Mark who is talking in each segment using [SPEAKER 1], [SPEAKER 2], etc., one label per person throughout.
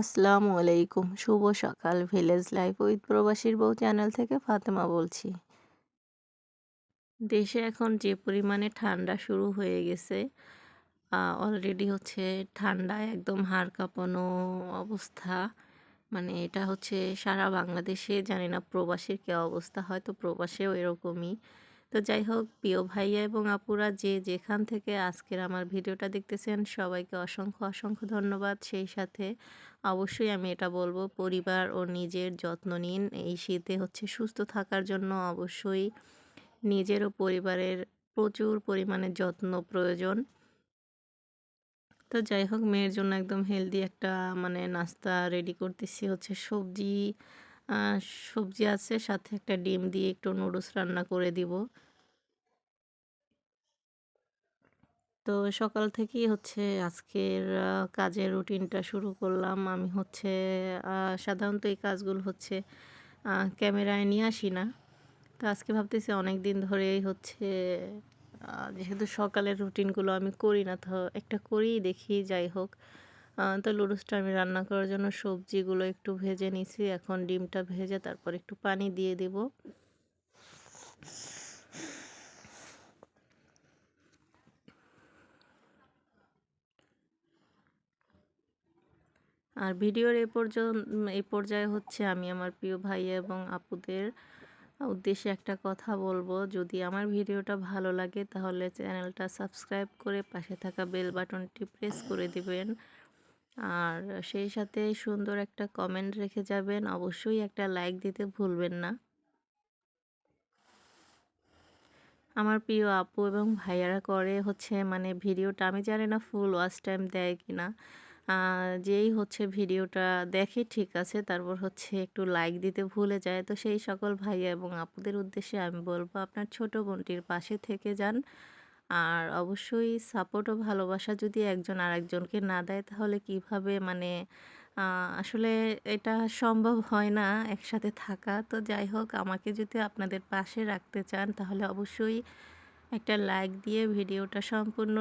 [SPEAKER 1] আসসালামু আলাইকুম। শুভ সকাল। ভিলেজ লাইফ উইথ প্রবাসীর বউ চ্যানেল থেকে ফাতেমা বলছি। দেশে এখন যে পরিমাণে ঠান্ডা শুরু হয়ে গেছে অলরেডি হচ্ছে ঠান্ডায় একদম হাড় কাঁপানো অবস্থা। মানে এটা হচ্ছে সারা বাংলাদেশে জানি না প্রবাসীর কে অবস্থা, হয়তো প্রবাসেও এরকমই। তো যাই হোক, প্রিয় ভাইয়া এবং আপুরা যে যেখান থেকে আজকের আমার ভিডিওটা দেখতেছেন, সবাইকে অসংখ্য অসংখ্য ধন্যবাদ। সেই সাথে অবশ্যই আমি এটা বলব, পরিবার ও নিজের যত্ন নিন। এই শীতে হচ্ছে সুস্থ থাকার জন্য অবশ্যই নিজের ও পরিবারের প্রচুর পরিমাণে যত্ন প্রয়োজন। তো যাই হোক, মেয়ের জন্য একদম হেলদি একটা মানে নাস্তা রেডি করতেছি, হচ্ছে সবজি সবজি আছে, সাথে একটা ডিম দিয়ে একটু নুডলস রান্না করে দিব। তো সকাল থেকেই হচ্ছে আজকের কাজের রুটিনটা শুরু করলাম। আমি হচ্ছে সাধারণত এই কাজগুলো হচ্ছে ক্যামেরায় নিয়ে আসি না। তো আজকে ভাবতেছি অনেক দিন ধরেই হচ্ছে যেহেতু সকালের রুটিনগুলো আমি করি না, তো একটা করেই দেখি, যাই হোক। তো লুডুসটা আমি রান্না করার জন্য সবজিগুলো একটু ভেজে নিছি। এখন ডিমটা ভেজে তারপর একটু পানি দিয়ে দেব। আর ভিডিওর এই পর্যন্ত এ পর্যায়ে হচ্ছে আমি আমার প্রিয় ভাই এবং আপুদের উদ্দেশ্যে একটা কথা বলব। যদি আমার ভিডিওটা ভালো লাগে তাহলে চ্যানেলটা সাবস্ক্রাইব করে পাশে থাকা বেল বাটনটি প্রেস করে দিবেন। আর সেই সাথে সুন্দর একটা কমেন্ট রেখে যাবেন। অবশ্যই একটা লাইক দিতে ভুলবেন না। আমার প্রিয় আপু এবং ভাইয়ারা করে হচ্ছে মানে ভিডিওটা, আমি জানি না ফুল ওয়াচ টাইম দেয় কি না যেই হচ্ছে ভিডিওটা দেখে ঠিক আছে, তারপর হচ্ছে একটু লাইক দিতে ভুলে যায়। তো সেই সকল ভাইয়া এবং আপুদের উদ্দেশ্যে আমি বলব, আপনার ছোট বোনটির পাশে থেকে যান। আর অবশ্যই সাপোর্ট ও ভালোবাসা যদি একজন আরেকজনকে না দেয়, তাহলে কীভাবে মানে আসলে এটা সম্ভব হয় না একসাথে থাকা। তো যাই হোক, আমাকে যদি আপনাদের পাশে রাখতে চান, তাহলে অবশ্যই একটা লাইক দিয়ে ভিডিওটা সম্পূর্ণ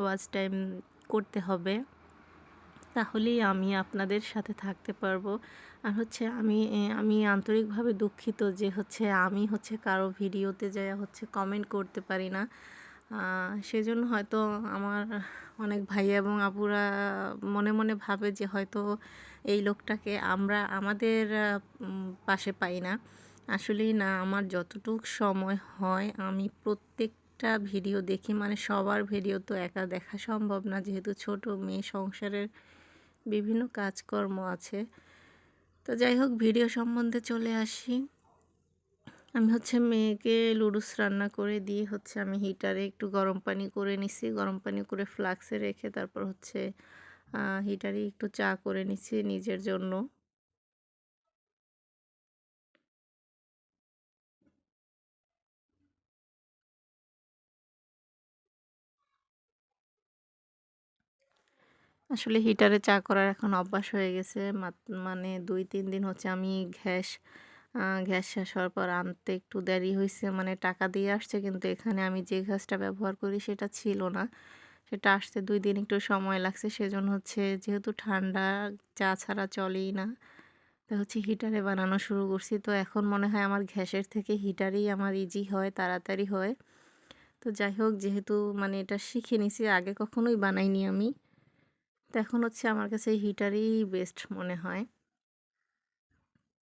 [SPEAKER 1] ওয়াচ টাইম করতে হবে। তাহলেই আমি আপনাদের সাথে থাকতে পারব। আর হচ্ছে আমি আমি আন্তরিকভাবে দুঃখিত যে হচ্ছে আমি হচ্ছে কারও ভিডিওতে যাই হচ্ছে কমেন্ট করতে পারি না। সেজন্য হয়তো আমার অনেক ভাই এবং আপুরা মনে মনে ভাবে যে হয়তো এই লোকটাকে আমরা আমাদের পাশে পাই না। আসলেই না, আমার যতটুক সময় হয় আমি প্রত্যেকটা ভিডিও দেখি মানে সবার ভিডিও তো একা দেখা সম্ভব না, যেহেতু ছোট মেয়ে, সংসারের বিভিন্ন কাজকর্ম আছে। তো যাই হোক, ভিডিও সম্বন্ধে চলে আসি। আমি হচ্ছে মেয়েকে লুডুস রান্না করে দিয়ে হচ্ছে আমি হিটারে একটু গরম পানি করে নিছি। গরম পানি করে ফ্লাক্সে রেখে তারপর হচ্ছে হিটারে একটু চা করে নিছি নিজের জন্য। আসলে হিটারে চা করার এখন অভ্যাস হয়ে গেছে। মানে দুই, তিন দিন হচ্ছে আমি গ্যাস গ্যাস শেষ হওয়ার পর আনতে একটু দেরি হয়েছে মানে টাকা দিয়ে আসছে, কিন্তু এখানে আমি যে গ্যাসটা ব্যবহার করি সেটা ছিল না। সেটা আসতে দুই দিন একটু সময় লাগছে, সেজন্য হচ্ছে যেহেতু ঠান্ডা, চা ছাড়া চলেই না, তো হচ্ছে হিটারে বানানো শুরু করছি। তো এখন মনে হয় আমার গ্যাসের থেকে হিটারেই আমার ইজি হয়, তাড়াতাড়ি হয়। তো যাই হোক, যেহেতু মানে এটা শিখে নিছি, আগে কখনোই বানাইনি আমি। তো এখন হচ্ছে আমার কাছে হিটারই বেস্ট মনে হয়।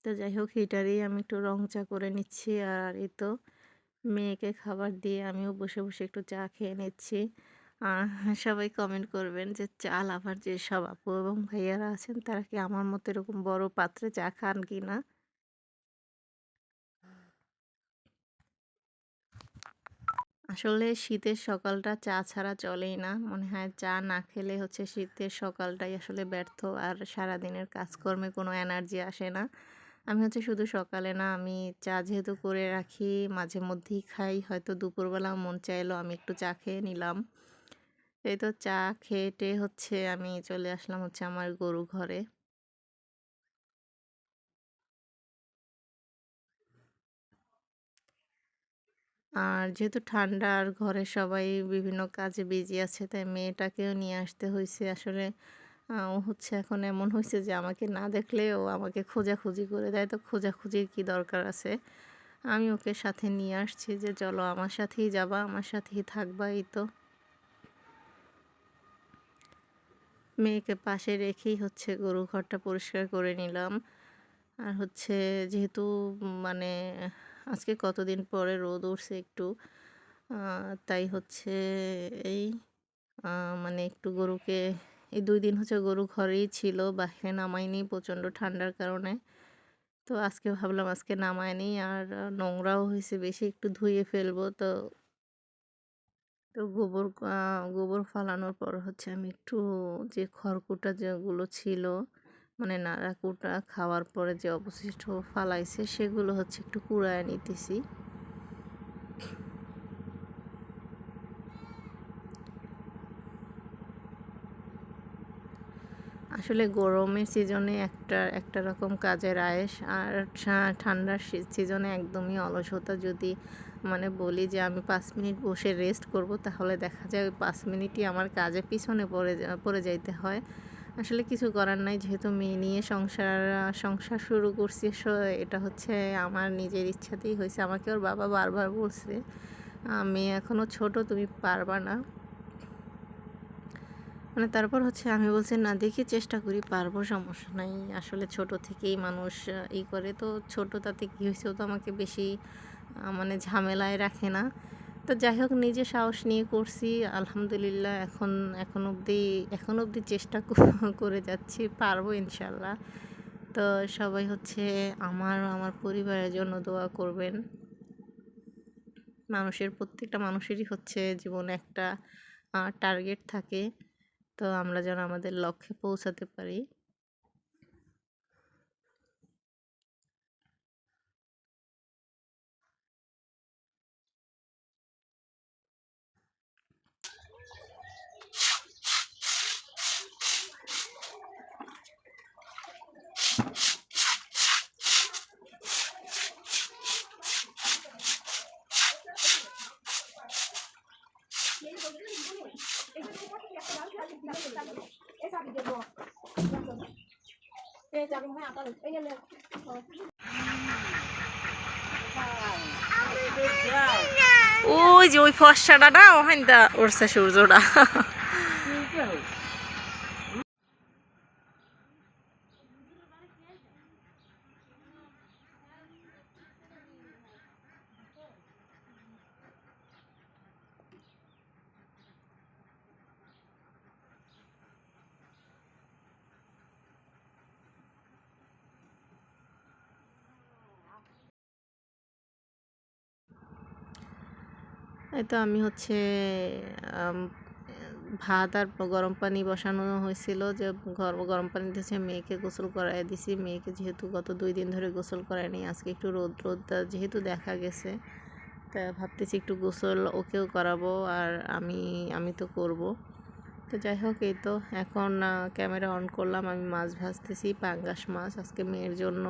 [SPEAKER 1] তো যাই হোক হিটারেই আমি একটু রং চা করে নিচ্ছি। আর এই তো মেয়েকে খাবার দিয়ে আমিও বসে বসে একটু চা খেয়ে নিচ্ছি। সবাই কমেন্ট করবেন যে চা লাভার যেসব আপু এবং ভাইয়ারা আছেন, তারা কি আমার মতো এরকম বড় পাত্রে চা খান কি না? আসলে শীতের সকালটা চা ছাড়া চলেই না। মনে হয় চা না খেলে হচ্ছে শীতের সকালটাই আসলে ব্যর্থ। আর সারাদিনের কাজকর্মে কোনো এনার্জি আসে না। আমি হচ্ছে শুধু সকালে না, আমি চা যেহেতু করে রাখি, মাঝে মধ্যেই খাই। হয়তো দুপুরবেলা মন চাইলো আমি একটু চা খেয়ে নিলাম। এই তো চা খেয়ে হচ্ছে আমি চলে আসলাম হচ্ছে আমার গরু ঘরে। আর যেহেতু ঠান্ডা আর ঘরে সবাই বিভিন্ন কাজে বিজি আছে, তাই মেয়েটাকেও নিয়ে আসতে হয়েছে আসলে ও হচ্ছে এখন এমন হয়েছে যে আমাকে না দেখলে ও আমাকে খোঁজাখুঁজি করে দেয়। তো খোঁজাখুঁজির কি দরকার আছে? আমি ওকে সাথে নিয়ে আসছি যে, "চলো আমার সাথেই যাবা, আমার সাথেই থাকবা এই তো।" মেয়েকে পাশে রেখেই হচ্ছে গরুর ঘরটা পরিষ্কার করে নিলাম। আর হচ্ছে যেহেতু মানে আজকে কতদিন পরে রোদ উঠছে একটু, তাই হচ্ছে এই মানে একটু গরুকে এই দুই দিন হচ্ছে গরু ঘরেই ছিল, বাহিরে নামাইনি প্রচণ্ড ঠান্ডার কারণে। তো আজকে ভাবলাম আজকে নামায়নি আর নোংরাও হয়েছে বেশি একটু ধুয়ে ফেলব। তো তো গোবর গোবর ফালানোর পর হচ্ছে আমি একটু যে খড়কুটা যেগুলো ছিল মানে নাড়াকুটা খাওয়ার পরে যে অবশিষ্ট ফালাইছে সেগুলো হচ্ছে একটু কুড়ায় নিতেছি। আসলে গরমের সিজনে একটা একটা রকম কাজের আয়েস আর ঠান্ডার সিজনে একদমই অলসতা যদি মানে বলি যে আমি পাঁচ মিনিট বসে রেস্ট করব, তাহলে দেখা যায় ওই পাঁচ মিনিটই আমার কাজে পিছনে পড়ে পড়ে যাইতে হয়। আসলে কিছু করার নাই, যেহেতু মেয়ে নিয়ে সংসার সংসার শুরু করছি এটা হচ্ছে আমার নিজের ইচ্ছাতেই হয়েছে। আমাকে ওর বাবা বারবার বলছে মেয়ে এখনও ছোট, তুমি পারবা না। মানে তারপর হচ্ছে আমি বলছি, না, দেখি চেষ্টা করি, পারব, সমস্যা নাই। আসলে ছোট থেকেই মানুষ ই করে। তো ছোট তাতে কী হয়েছে তো আমাকে বেশি মানে ঝামেলায় রাখে না। তো যাই হোক, নিজে সাহস নিয়ে করছি। আলহামদুলিল্লাহ, এখন এখন অবধি এখন অবধি চেষ্টা করে যাচ্ছি, পারব ইনশাল্লাহ। তো সবাই হচ্ছে আমার আমার পরিবারের জন্য দোয়া করবেন। মানুষের, প্রত্যেকটা মানুষেরই হচ্ছে জীবনে একটা টার্গেট থাকে। তো আমরা যেন আমাদের লক্ষ্যে পৌঁছাতে পারি। ওই যে ওই ফসাটা না ওখানটা উঠছে সূর্যটা এই তো আমি হচ্ছে ভাত আর গরম পানি বসানো হয়েছিল যে গরম পানি দিয়েছে, মেয়েকে গোসল করাই দিছি। মেয়েকে যেহেতু গত দুই দিন ধরে গোসল করায়নি, আজকে একটু রোদ রোদ যেহেতু দেখা গেছে, তা ভাবতেছি একটু গোসল ওকেও করাবো আর আমি আমি তো করব। তো যাই হোক, এই তো এখন ক্যামেরা অন করলাম। আমি মাছ ভাজতেছি, পাঙ্গাস মাছ। আজকে মেয়ের জন্য,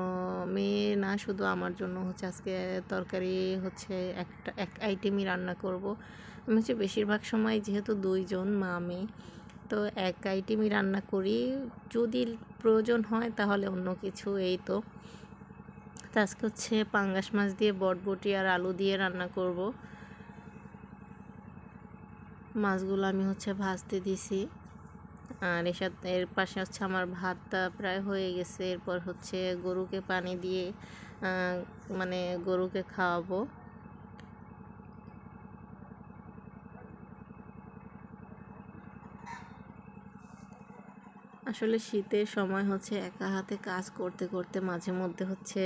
[SPEAKER 1] মেয়ে না, শুধু আমার জন্য হচ্ছে। আজকে তরকারি হচ্ছে একটা, এক আইটেমই রান্না করব। আমি হচ্ছে বেশিরভাগ সময় যেহেতু দুইজন, মা, মেয়ে, তো এক আইটেমই রান্না করি। যদি প্রয়োজন হয় তাহলে অন্য কিছু, এই তো। তো আজকে হচ্ছে পাঙ্গাস মাছ দিয়ে, বটবটি আর আলু দিয়ে রান্না করব। মাছগুলো আমি হচ্ছে ভাজতে দিছি। আর এর সাথে, এর পাশে হচ্ছে আমার ভাতটা প্রায় হয়ে গেছে। এরপর হচ্ছে গরুকে পানি দিয়ে মানে গরুকে খাওয়াবো। আসলে শীতের সময় হচ্ছে একা হাতে কাজ করতে করতে মাঝে মধ্যে হচ্ছে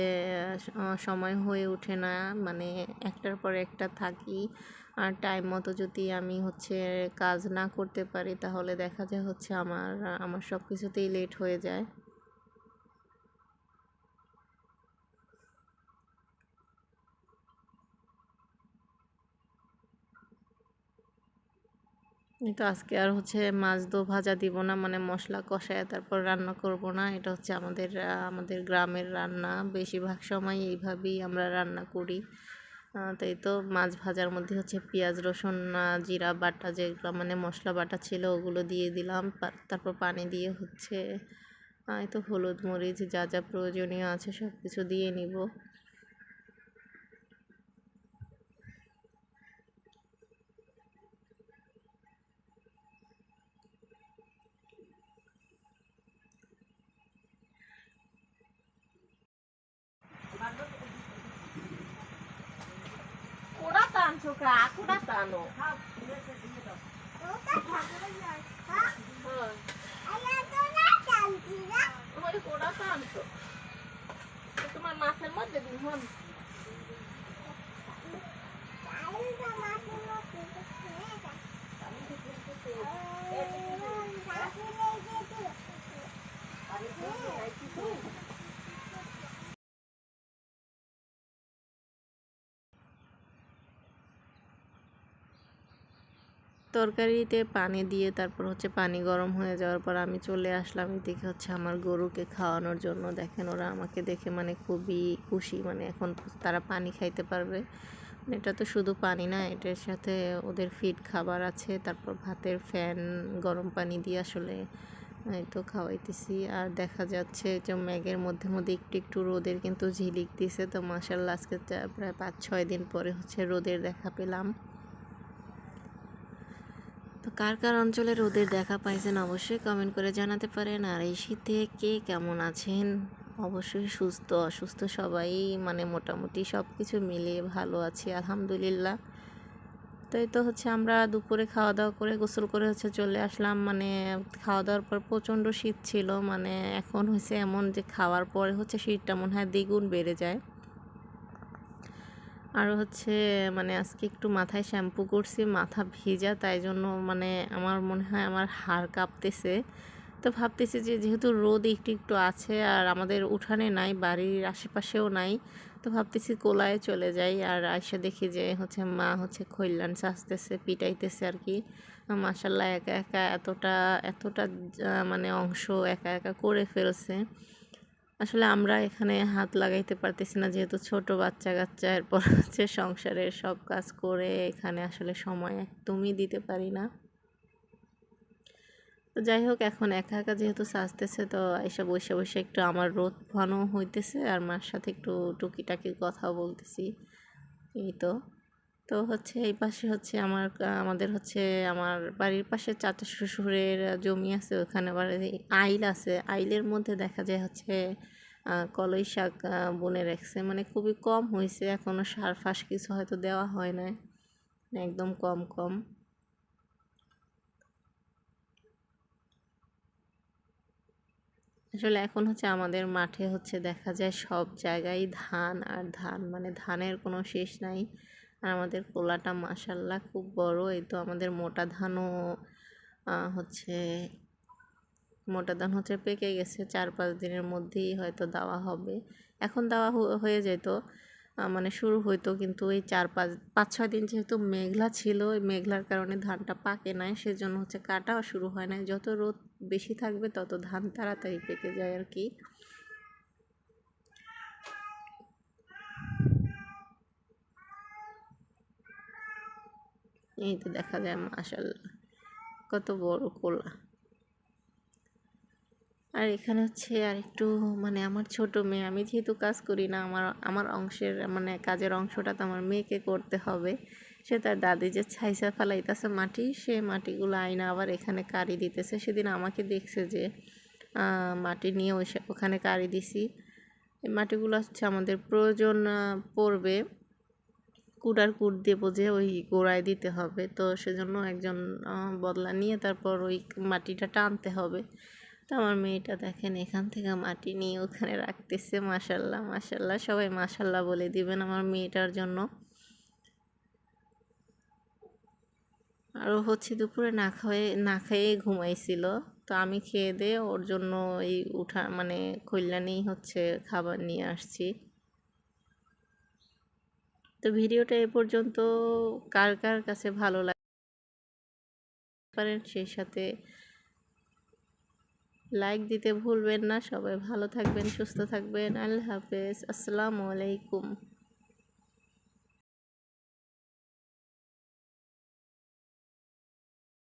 [SPEAKER 1] সময় হয়ে ওঠে না। মানে একটার পর একটা থাকি। আর টাইম মতো যদি আমি হচ্ছে কাজ না করতে পারি, তাহলে দেখা যায় হচ্ছে আমার আমার সব কিছুতেই লেট হয়ে যায়। এই তো আজকে আর হচ্ছে মাছ দো ভাজা দিব না মানে মশলা কষায় তারপর রান্না করব না। এটা হচ্ছে আমাদের আমাদের গ্রামের রান্না। বেশিরভাগ সময় এইভাবেই আমরা রান্না করি। তাই তো মাছ ভাজার মধ্যে হচ্ছে পেঁয়াজ, রসুন জিরা বাটা যেগুলো মানে মশলা বাটা ছিল ওগুলো দিয়ে দিলাম। তারপর পানি দিয়ে হচ্ছে এই তো হলুদ মরিচ যা যা প্রয়োজনীয় আছে সব কিছু দিয়ে নিব।
[SPEAKER 2] তোমার কুড়া টানছো তোমার মাছের মধ্যে দিন হন
[SPEAKER 1] তরকারিতে পানি দিয়ে তারপর হচ্ছে পানি গরম হয়ে যাওয়ার পর আমি চলে আসলাম এদিকে হচ্ছে আমার গরুকে খাওয়ানোর জন্য। দেখেন ওরা আমাকে দেখে মানে খুবই খুশি মানে এখন তারা পানি খাইতে পারবে। মানে এটা তো শুধু পানি না, এটার সাথে ওদের ফিড খাবার আছে, তারপর ভাতের ফ্যান গরম পানি দিয়ে আসলে তো খাওয়াইতেছি। আর দেখা যাচ্ছে যে ম্যাগের মধ্যে মধ্যে একটু একটু রোদের কিন্তু ঝিলিক দিছে। তো মাসাল্লাহ আজকে প্রায় পাঁচ ছয় দিন পরে হচ্ছে রোদের দেখা পেলাম। তো কার কার অঞ্চলে রোদের দেখা পাইছেন অবশ্যই কমেন্ট করে জানাতে পারেন। আর এই শীতে কে কেমন আছেন? অবশ্যই সুস্থ, অসুস্থ সবাই মানে মোটামুটি সব কিছু মিলিয়ে ভালো আছি, আলহামদুলিল্লাহ। তো এই তো হচ্ছে আমরা দুপুরে খাওয়া দাওয়া করে গোসল করে হচ্ছে চলে আসলাম। মানে খাওয়া দাওয়ার পর প্রচণ্ড শীত ছিল। মানে এখন হচ্ছে এমন যে খাওয়ার পরে হচ্ছে শীতটা মনে হয় দ্বিগুণ বেড়ে যায়। আর হচ্ছে মানে আজকে একটু মাথায় শ্যাম্পু করছি, মাথা ভিজা, তাই জন্য মানে আমার মনে হয় আমার হাড় কাঁপতেছে। তো ভাবতেছি যে যেহেতু রোদ একটু একটু আছে আর আমাদের উঠানে নাই, বাড়ির আশেপাশেও নাই, তো ভাবতেছি কোলায় চলে যাই আর আইসা দেখি যে হচ্ছে মা হচ্ছে খৈলান চাষতেছে পিটাইতেছে আর কি। মাসাল্লাহ একা একা এতটা এতটা মানে অংশ একা একা করে ফেলছে। আসলে আমরা এখানে হাত লাগাইতে পারতেছি না, যেহেতু ছোট বাচ্চা কাচ্চা, এরপর হচ্ছে সংসারের সব কাজ করে এখানে আসলে সময় একদমই দিতে পারি না। তো যাই হোক, এখন একা একা যেহেতু সাজতেছে, তো এসে বসে বসে একটু আমার রোদ ঘন হইতেছে, আর মার সাথে একটু টুকিটাকি কথা বলতেছি, এই তো। তো হচ্ছে এই পাশে হচ্ছে আমার, আমাদের হচ্ছে আমার বাড়ির পাশে চাচা শ্বশুরের জমি আছে, ওখানে আবার আইল আছে, আইলের মধ্যে দেখা যায় হচ্ছে কলই শাক বনে রাখছে। মানে খুবই কম হয়েছে। এখনও সার ফাঁস কিছু হয়তো দেওয়া হয় না একদম কম কম। আসলে এখন হচ্ছে আমাদের মাঠে হচ্ছে দেখা যায় সব জায়গায় ধান আর ধান। মানে ধানের কোনো শেষ নাই। আর আমাদের কোলাটা মাসাল্লাহ খুব বড়। এই তো আমাদের মোটা ধানও হচ্ছে মোটা ধান হচ্ছে পেকে গেছে, চার পাঁচ দিনের মধ্যেই হয়তো দেওয়া হবে। এখন দেওয়া হয়ে যেত মানে শুরু হইতো কিন্তু এই চার পাঁচ পাঁচ ছয় দিন যেহেতু মেঘলা ছিল, ওই মেঘলার কারণে ধানটা পাকে নাই, সেজন্য হচ্ছে কাটাও শুরু হয় না যত রোদ বেশি থাকবে তত ধান তাড়াতাড়ি পেকে যায় আর কি। এই তো দেখা যায়, মাশাল্লাহ, কত বড় কোলা। আর এখানে হচ্ছে আর একটু মানে আমার ছোট মেয়ে, আমি যেহেতু কাজ করি না, আমার আমার অংশের মানে কাজের অংশটা তো আমার মেয়েকে করতে হবে। সে তার দাদি যে ছাইসা ফেলাইতেছে মাটি, সে মাটিগুলো আইনা আবার এখানে কারি দিতেছে। সেদিন আমাকে দেখছে যে মাটি নিয়ে ওই ওখানে কারি দিছি। এই মাটিগুলো হচ্ছে আমাদের প্রয়োজন পড়বে। কুড়ার কুট দেবো যে ওই গোড়ায় দিতে হবে। তো সেজন্য একজন বদলা নিয়ে তারপর ওই মাটিটা টানতে হবে। তো আমার মেয়েটা দেখেন এখান থেকে মাটি নিয়ে ওখানে রাখতেছে মাসাল্লাহ মাসাল্লাহ সবাই মাসাল্লাহ বলে দিবেন আমার মেয়েটার জন্য। আরও হচ্ছে দুপুরে না খাওয়ে না খেয়ে ঘুমাইছিল। তো আমি খেয়ে দিয়ে ওর জন্য এই উঠা মানে কল্যাণেই হচ্ছে খাবার নিয়ে আসছি। তো ভিডিওটা এ পর্যন্ত, কার কার কাছে ভালো লাগে পারেন সেই সাথে লাইক দিতে ভুলবেন না। সবাই ভালো থাকবেন সুস্থ থাকবেন। আল্লাহ হাফেজ। আসসালামু আলাইকুম।